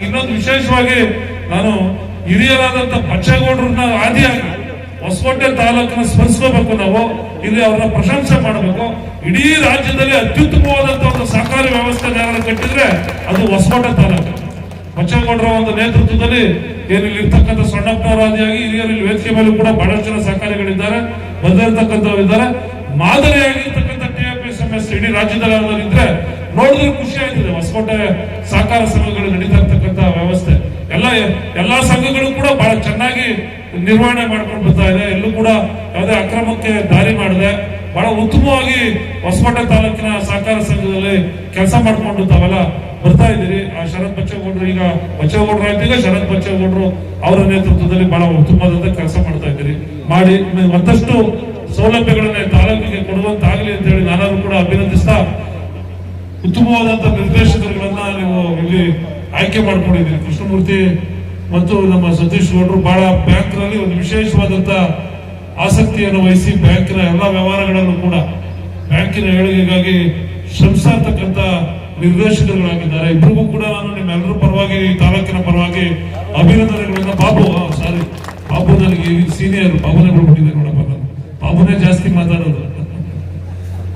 ಇನ್ನೊಂದು ವಿಶೇಷವಾಗಿ ನಾನು ಹಿರಿಯರಾದಂತ ಬಚ್ಚೇಗೌಡರನ್ನ ಆದಿಯಾಗಿ ಹೊಸಕೋಟೆ ತಾಲೂಕನ್ನ ಸ್ಮರಿಸ್ಕೋಬೇಕು ನಾವು. ಇಲ್ಲಿ ಅವ್ರನ್ನ ಪ್ರಶಂಸೆ ಮಾಡಬೇಕು. ಇಡೀ ರಾಜ್ಯದಲ್ಲಿ ಅತ್ಯುತ್ತಮವಾದಂತ ಒಂದು ಸಹಕಾರಿ ವ್ಯವಸ್ಥೆ ಯಾರು ಕಟ್ಟಿದ್ರೆ ಅದು ಹೊಸಕೋಟೆ ತಾಲೂಕು. ಬಚ್ಚೇಗೌಡರ ಒಂದು ನೇತೃತ್ವದಲ್ಲಿ ಏನು ಇಲ್ಲಿ ಇರ್ತಕ್ಕಂಥ ಸಣ್ಣಪ್ಪನವರಾದಿಯಾಗಿ ಹಿರಿಯರು ವೇದಿಕೆ ಮೇಲೆ ಕೂಡ ಬಹಳಷ್ಟು ಜನ ಸಹಕಾರಿಗಳಿದ್ದಾರೆ. ಬಂದಿರತಕ್ಕಂಥವ್ರು ಇದ್ದಾರೆ. ಮಾದರಿಯಾಗಿರ್ತಕ್ಕಂಥ ಟಿಎಪಿಎಸ್ ಇಡೀ ರಾಜ್ಯದಲ್ಲಿ ಇದ್ದರೆ ನೋಡಿದ್ರೆ ಖುಷಿ ಆಯ್ತದೆ. ಹೊಸಕೋಟೆ ಸಹಕಾರ ಸಂಘಗಳು ನಡೀತಾ ವ್ಯವಸ್ಥೆ. ಎಲ್ಲ, ಎಲ್ಲಾ ಸಂಘಗಳು ಕೂಡ ಬಹಳ ಚೆನ್ನಾಗಿ ನಿರ್ವಹಣೆ ಮಾಡ್ಕೊಂಡು ಬರ್ತಾ ಇದೆ. ಎಲ್ಲೂ ಕೂಡ ಯಾವುದೇ ಅಕ್ರಮಕ್ಕೆ ದಾರಿ ಮಾಡಿದೆ ಬಹಳ ಉತ್ತಮವಾಗಿ ಹೊಸಕೋಟೆ ತಾಲೂಕಿನ ಸಹಕಾರ ಸಂಘದಲ್ಲಿ ಕೆಲಸ ಮಾಡ್ಕೊಂಡು ತಾವೆಲ್ಲ ಬರ್ತಾ ಇದ್ದೀರಿ. ಆ ಶರತ್ ಬಚ್ಚೇಗೌಡರು ಈಗ ಬಚ್ಚೇಗೌಡರು ಆಯ್ತು ಶರತ್ ಬಚ್ಚೇಗೌಡರು ಅವರ ನೇತೃತ್ವದಲ್ಲಿ ಬಹಳ ಉತ್ತಮವಾದಂತ ಕೆಲಸ ಮಾಡ್ತಾ ಇದ್ದೀರಿ. ಮಾಡಿ ಮತ್ತಷ್ಟು ಸೌಲಭ್ಯಗಳನ್ನ ತಾಲೂಕಿಗೆ ಕೊಡುವಂತಾಗಲಿ ಅಂತ ಹೇಳಿ ನಾನಾದ್ರೂ ಕೂಡ ಅಭಿನಂದಿಸ್ತಾ ಉತ್ತಮವಾದಂತ ನಿರ್ದೇಶಕರುಗಳನ್ನ ಇಲ್ಲಿ ಆಯ್ಕೆ ಮಾಡ್ಕೊಂಡಿದ್ದೀನಿ ಕೃಷ್ಣಮೂರ್ತಿ ಮತ್ತು ನಮ್ಮ ಸತೀಶ್ ಗೌಡರು ಬಹಳ ಬ್ಯಾಂಕ್ನಲ್ಲಿ ಒಂದು ವಿಶೇಷವಾದಂತ ಆಸಕ್ತಿಯನ್ನು ವಹಿಸಿ ಬ್ಯಾಂಕಿನ ಎಲ್ಲಾ ವ್ಯವಹಾರಗಳನ್ನು ಕೂಡ ಬ್ಯಾಂಕಿನ ಏಳಿಗೆಗಾಗಿ ಶ್ರಮಿಸ್ತಾ ಇರ್ತಕ್ಕಂಥ ನಿರ್ದೇಶಕರುಗಳಾಗಿದ್ದಾರೆ. ಇಬ್ಬರಿಗೂ ಕೂಡ ನಾನು ನಿಮ್ಮೆಲ್ಲರೂ ಪರವಾಗಿ ತಾಲೂಕಿನ ಪರವಾಗಿ ಅಭಿನಂದನೆಗಳನ್ನ ಬಾಬು ಸಾರಿ ಬಾಬು ನನಗೆ ಸೀನಿಯರ್ ಬಾಬುನೇ ಬಿಡ್ಬಿಟ್ಟಿದೆ ನೋಡಪ್ಪ ನಾನು. ಬಾಬುನೇ ಜಾಸ್ತಿ ಮಾತಾಡೋದು.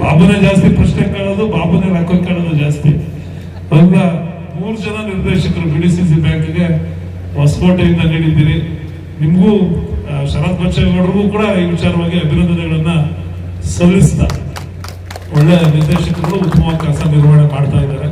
ಬಾಬುನೇ ಜಾಸ್ತಿ ಪ್ರಶ್ನೆ ಕೇಳೋದು, ಬಾಬುನೇ ಕೇಳೋದು ಜಾಸ್ತಿ. ಅಲ್ಲ ಜನ ನಿರ್ದೇಶಕರು ಬಿ ಡಿ ಸಿ ಸಿ ಬ್ಯಾಂಕ್ಗೆ ಹೊಸಕೋಟೆಯಿಂದ ನೀಡಿದ್ದೀರಿ. ನಿಮಗೂ ಶರತ್ ಬಚ್ಚೇಗೌಡರಿಗೂ ಕೂಡ ಈ ವಿಚಾರವಾಗಿ ಅಭಿನಂದನೆಗಳನ್ನ ಸಲ್ಲಿಸ್ತಾ ಒಳ್ಳೆಯ ನಿರ್ದೇಶಕರು ಉತ್ತಮವಾಗಿ ಕೆಲಸ ನಿರ್ವಹಣೆ ಮಾಡ್ತಾ ಇದ್ದಾರೆ.